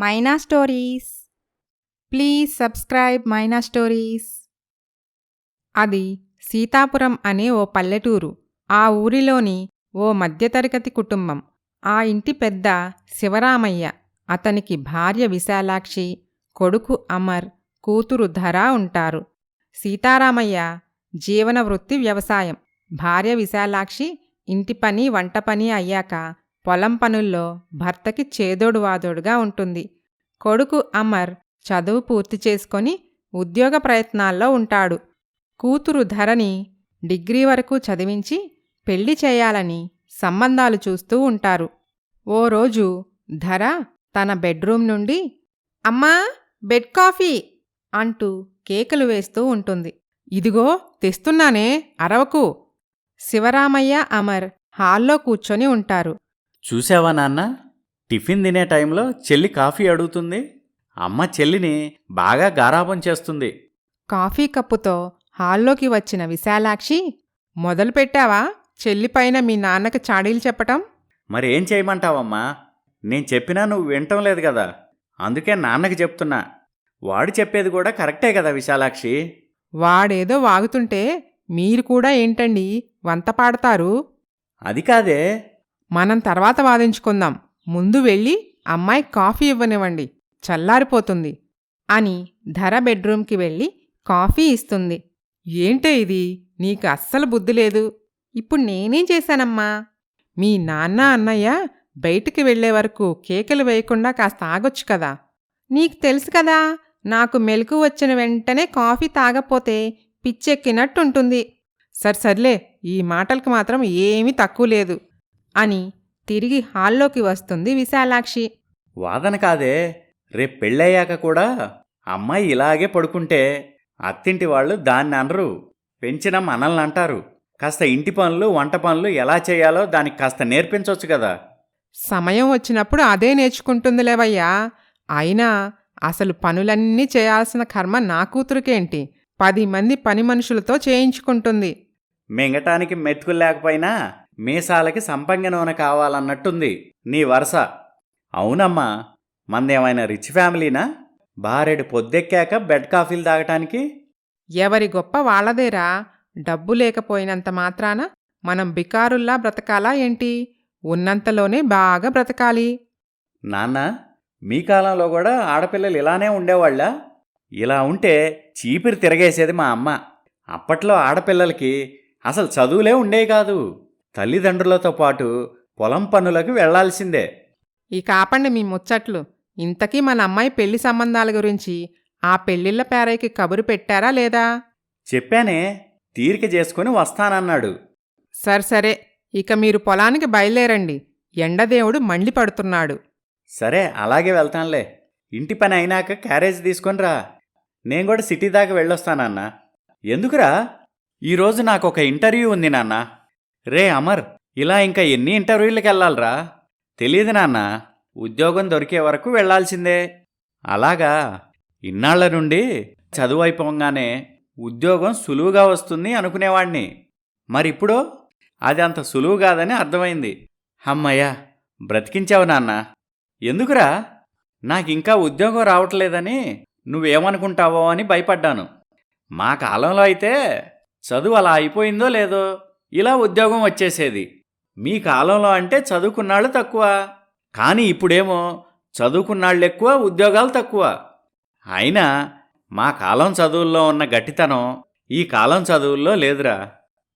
Maina stories please subscribe Maina stories అది సీతాపురం అనే ఓ పల్లెటూరు. ఆ ఊరిలోని ఓ మధ్యతరగతి కుటుంబం. ఆ ఇంటి పెద్ద శివరామయ్య. అతనికి భార్య విశాలాక్షి కొడుకు అమర్ కూతురు ధర ఉంటారు. సీతారామయ్య జీవన వృత్తి వ్యవసాయం. భార్య విశాలాక్షి ఇంటి పని వంట పని అయ్యాక పొలం పనుల్లో భర్తకి చేదోడు వాదోడుగా ఉంటుంది. కొడుకు అమర్ చదువు పూర్తి చేసుకొని ఉద్యోగ ప్రయత్నాల్లో ఉంటాడు. కూతురు ధరని డిగ్రీ వరకు చదివించి పెళ్ళి చేయాలని సంబంధాలు చూస్తూ ఉంటారు. ఓ రోజు ధర తన బెడ్రూమ్ నుండి అమ్మా బెడ్ కాఫీ అంటూ కేకలు వేస్తూ ఉంటుంది. ఇదిగో తెస్తున్నానే అరవకు. శివరామయ్య అమర్ హాల్లో కూర్చొని ఉంటారు. చూసావా నాన్న? టిఫిన్ తినే టైంలో చెల్లి కాఫీ అడుగుతుంది. అమ్మ చెల్లిని బాగా గారాబం చేస్తుంది. కాఫీ కప్పుతో హాల్లోకి వచ్చిన విశాలాక్షి మొదలుపెట్టావా చెల్లిపైన మీ నాన్నకి చాడీలు చెప్పటం? మరి చేయమంటావమ్మా? నేను చెప్పినా నువ్వు వినటం లేదు కదా. అందుకే నాన్నకి చెప్తున్నా. వాడు చెప్పేది కూడా కరెక్టే కదా విశాలాక్షి? వాడేదో వాగుతుంటే మీరు కూడా ఏంటండి? వంత పాడతారు. అది కాదే. మనం తర్వాత వాదించుకుందాం. ముందు వెళ్ళి అమ్మాయి కాఫీ ఇవ్వనివ్వండి. చల్లారిపోతుంది. అని ధర బెడ్రూమ్కి వెళ్ళి కాఫీ ఇస్తుంది. ఏంటే ఇది? నీకు అస్సలు బుద్ధి లేదు. ఇప్పుడు నేనేం చేశానమ్మా? మీ నాన్న అన్నయ్య బయటికి వెళ్ళే వరకు కేకలు వేయకుండా కాస్త ఆగొచ్చు కదా. నీకు తెలుసు కదా నాకు మెలకు వచ్చిన వెంటనే కాఫీ తాగపోతే పిచ్చెక్కినట్టుంటుంది. సర్ సర్లే ఈ మాటలకు మాత్రం ఏమీ తక్కువ లేదు. అని తిరిగి హాల్లోకి వస్తుంది విశాలాక్షి. వాదన కాదే రేపు పెళ్ళయ్యాక కూడా అమ్మాయి ఇలాగే పడుకుంటే అత్తింటి వాళ్ళు దాన్ని అనరు పెంచిన మనల్ని అంటారు. కాస్త ఇంటి పనులు వంట పనులు ఎలా చేయాలో దానికి కాస్త నేర్పించవచ్చు కదా. సమయం వచ్చినప్పుడు అదే నేర్చుకుంటుందిలేవయ్యా అయినా అసలు పనులన్నీ చేయాల్సిన కర్మ నా కూతురికేంటి? పది మంది పని మనుషులతో చేయించుకుంటుంది. మింగటానికి మెతుకులు లేకపోయినా మీసాలకి సంపంగ నూనె కావాలన్నట్టుంది నీ వరస. అవునమ్మా మందేమైనా రిచ్ ఫ్యామిలీనా? బారెడు పొద్దెక్కాక బెడ్ కాఫీలు తాగటానికి? ఎవరి గొప్ప వాళ్ళదేరా? డబ్బు లేకపోయినంత మాత్రాన మనం బికారుల్లా బ్రతకాలా ఏంటి? ఉన్నంతలోనే బాగా బ్రతకాలి. నాన్న మీ కాలంలో కూడా ఆడపిల్లలు ఇలానే ఉండేవాళ్ళ? ఇలా ఉంటే చీపిరి తిరగేసేది మా అమ్మ. అప్పట్లో ఆడపిల్లలకి అసలు చదువులే ఉండేవి కాదు. తల్లిదండ్రులతో పాటు పొలం పనులకు వెళ్ళాల్సిందే. ఈ కాపండి మీ ముచ్చట్లు. ఇంతకీ మన అమ్మాయి పెళ్ళి సంబంధాల గురించి ఆ పెళ్ళిళ్ళ పేరైకి కబురు పెట్టారా లేదా? చెప్పానే తీరిక చేసుకుని వస్తానన్నాడు. సరే సరే. ఇక మీరు పొలానికి బయలుదేరండి. ఎండదేవుడు మండి పడుతున్నాడు. సరే అలాగే వెళ్తానులే. ఇంటి పని అయినాక క్యారేజ్ తీసుకొని రా. నేను కూడా సిటీ దాకా వెళ్ళొస్తానన్న. ఎందుకురా? ఈరోజు నాకు ఒక ఇంటర్వ్యూ ఉంది నాన్న. రే అమర్ ఇలా ఇంకా ఎన్ని ఇంటర్వ్యూలకు వెళ్ళాలరా తెలియదు నాన్న ఉద్యోగం దొరికే వరకు వెళ్ళాల్సిందే. అలాగా ఇన్నాళ్ళ నుండి చదువు అయిపోగానే ఉద్యోగం సులువుగా వస్తుంది అనుకునేవాణ్ణి. మరిప్పుడు అది అంత సులువు కాదని అర్థమైంది. అమ్మయ్యా బ్రతికించావు నాన్న. ఎందుకురా? నాకింకా ఉద్యోగం రావట్లేదని నువ్వేమనుకుంటావో అని భయపడ్డాను. మా కాలంలో అయితే చదువు అలా అయిపోయిందో లేదో ఇలా ఉద్యోగం వచ్చేసేది. మీ కాలంలో అంటే చదువుకున్నాళ్ళు తక్కువ. కానీ ఇప్పుడేమో చదువుకున్నాళ్ళు ఎక్కువ ఉద్యోగాలు తక్కువ. అయినా మా కాలం చదువుల్లో ఉన్న గట్టితనం ఈ కాలం చదువుల్లో లేదురా.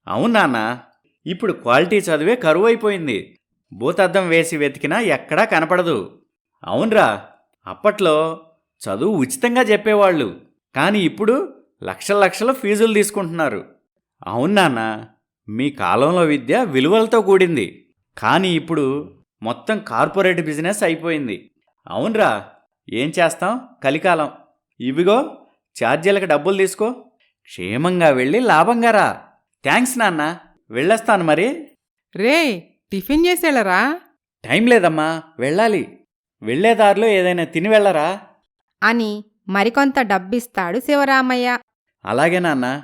అవునానా ఇప్పుడు క్వాలిటీ చదివే కరువు అయిపోయింది భూతద్దం వేసి వెతికినా ఎక్కడా కనపడదు. అవునరా అప్పట్లో చదువు ఉచితంగా చెప్పేవాళ్ళు. కానీ ఇప్పుడు లక్షల లక్షల ఫీజులు తీసుకుంటున్నారు. అవును మీ కాలంలో విద్య విలువలతో కూడింది. కానీ ఇప్పుడు మొత్తం కార్పొరేట్ బిజినెస్ అయిపోయింది. అవునరా ఏం చేస్తాం? కలికాలం. ఇవిగో ఛార్జీలకు డబ్బులు తీసుకో. క్షేమంగా వెళ్ళి లాభంగా రా. థ్యాంక్స్ నాన్న వెళ్ళొస్తాను మరి. రే టిఫిన్ చేసేళ్ళరా? టైం లేదమ్మా వెళ్ళాలి. వెళ్ళేదారిలో ఏదైనా తిని వెళ్ళరా? అని మరికొంత డబ్బిస్తాడు శివరామయ్య. అలాగే నాన్న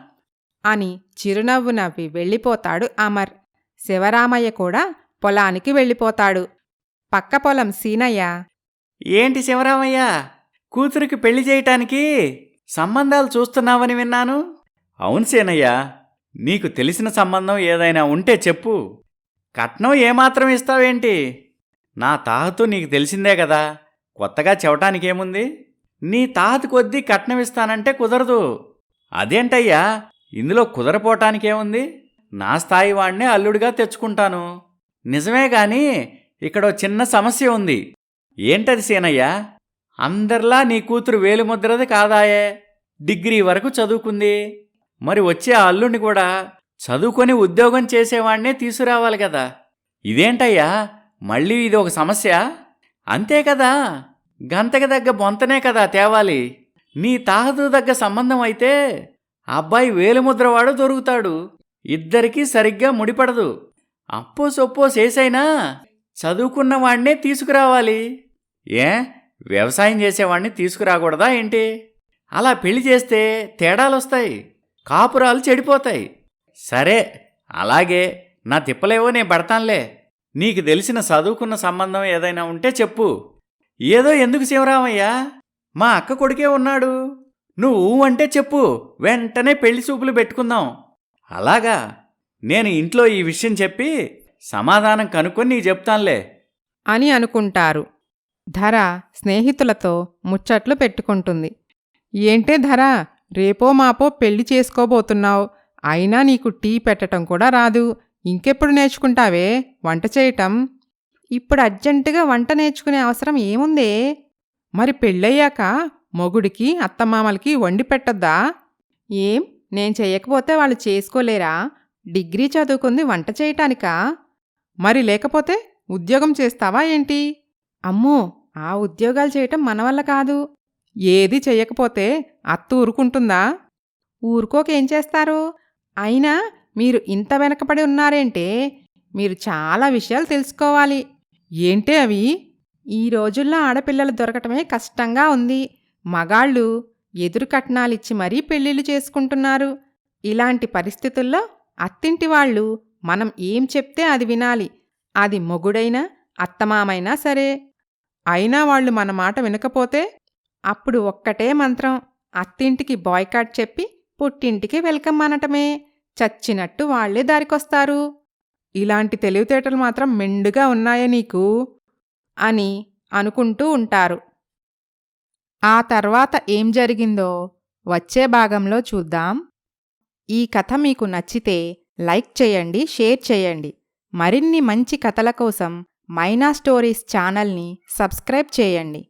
అని చిరునవ్వు నవ్వి వెళ్ళిపోతాడు అమర్. శివరామయ్య కూడా పొలానికి వెళ్ళిపోతాడు. పక్క పొలం సీనయ్య ఏంటి శివరామయ్య? కూతురికి పెళ్ళి చేయటానికి సంబంధాలు చూస్తున్నావని విన్నాను. అవును సీనయ్య నీకు తెలిసిన సంబంధం ఏదైనా ఉంటే చెప్పు. కట్నం ఏమాత్రం ఇస్తావేంటి? నా తాహతు నీకు తెలిసిందే కదా కొత్తగా చెవటానికేముంది? నీ తాహతు కొద్దీ కట్నం ఇస్తానంటే కుదరదు. అదేంటయ్యా? ఇందులో కుదరపోవటానికేముంది నా స్థాయి వాణ్ణే అల్లుడిగా తెచ్చుకుంటాను. నిజమే గాని ఇక్కడ చిన్న సమస్య ఉంది. ఏంటది సీనయ్య? అందరిలా నీ కూతురు వేలుముద్రది కాదాయే. డిగ్రీ వరకు చదువుకుంది. మరి వచ్చే ఆ అల్లుడిని కూడా చదువుకొని ఉద్యోగం చేసేవాణ్ణే తీసుకురావాలి కదా. ఇదేంటయ్యా? మళ్ళీ ఇది ఒక సమస్య? అంతే కదా? గంతకి దగ్గ బొంతనే కదా తేవాలి. నీ తాహతు దగ్గ సంబంధం అయితే ఆ అబ్బాయి వేలుముద్రవాడు దొరుకుతాడు. ఇద్దరికీ సరిగ్గా ముడిపడదు. అప్పో సొప్పో చేసైనా చదువుకున్న వాడినే తీసుకురావాలి. ఏ? వ్యవసాయం చేసేవాణ్ణి తీసుకురాకూడదా ఏంటి? అలా పెళ్ళి చేస్తే తేడాలొస్తాయి. కాపురాలు చెడిపోతాయి. సరే అలాగే నా తిప్పలేవో నేను పడతానులే. నీకు తెలిసిన చదువుకున్న సంబంధం ఏదైనా ఉంటే చెప్పు. ఏదో ఎందుకు శివరామయ్య? మా అక్క కొడుకే ఉన్నాడు. నువ్వు అంటే చెప్పు. వెంటనే పెళ్ళి చూపులు పెట్టుకుందాం. అలాగా. నేను ఇంట్లో ఈ విషయం చెప్పి సమాధానం కనుక్కొని నీకు చెప్తానులే. అని అనుకుంటారు. ధర స్నేహితులతో ముచ్చట్లు పెట్టుకుంటుంది. ఏంటే ధర? రేపో మాపో పెళ్ళి చేసుకోబోతున్నావు. అయినా నీకు టీ పెట్టటం కూడా రాదు. ఇంకెప్పుడు నేర్చుకుంటావే? వంట చేయటం? ఇప్పుడు అర్జెంటుగా వంట నేర్చుకునే అవసరం ఏముందే? మరి పెళ్ళయ్యాక మొగుడికి అత్తమామలకి వండి పెట్టొద్దా? ఏం? నేను చెయ్యకపోతే వాళ్ళు చేసుకోలేరా? డిగ్రీ చదువుకుంది వంట చేయటానికా? మరి లేకపోతే ఉద్యోగం చేస్తావా ఏంటి? అమ్మో ఆ ఉద్యోగాలు చేయటం మన వల్ల కాదు. ఏది చెయ్యకపోతే అత్త ఊరుకుంటుందా? ఊరుకోకేం చేస్తారు? అయినా మీరు ఇంత వెనకపడి ఉన్నారేంటే మీరు చాలా విషయాలు తెలుసుకోవాలి. ఏంటే అవి? ఈ రోజుల్లో ఆడపిల్లలు దొరకటమే కష్టంగా ఉంది. మగాళ్ళు ఎదురు కట్నాలిచ్చి మరీ పెళ్ళిళ్ళు చేసుకుంటున్నారు. ఇలాంటి పరిస్థితుల్లో అత్తింటి వాళ్ళు మనం ఏం చెప్తే అది వినాలి. అది మొగుడైనా అత్తమామైనా సరే. అయినా వాళ్ళు మన మాట వినకపోతే అప్పుడు ఒక్కటే మంత్రం అత్తింటికి బాయ్కాట్ చెప్పి పుట్టింటికి వెల్కమ్ అనటమే. చచ్చినట్టు వాళ్ళే దారికొస్తారు. ఇలాంటి తెలివితేటలు మాత్రం మెండుగా ఉన్నాయే నీకు? అని అనుకుంటూ ఉంటారు. ఆ తర్వాత ఏం జరిగిందో వచ్చే భాగంలో చూద్దాం. ఈ కథ మీకు నచ్చితే లైక్ చేయండి షేర్ చేయండి. మరిన్ని మంచి కథల కోసం మైనా స్టోరీస్ ఛానల్ని సబ్స్క్రైబ్ చేయండి.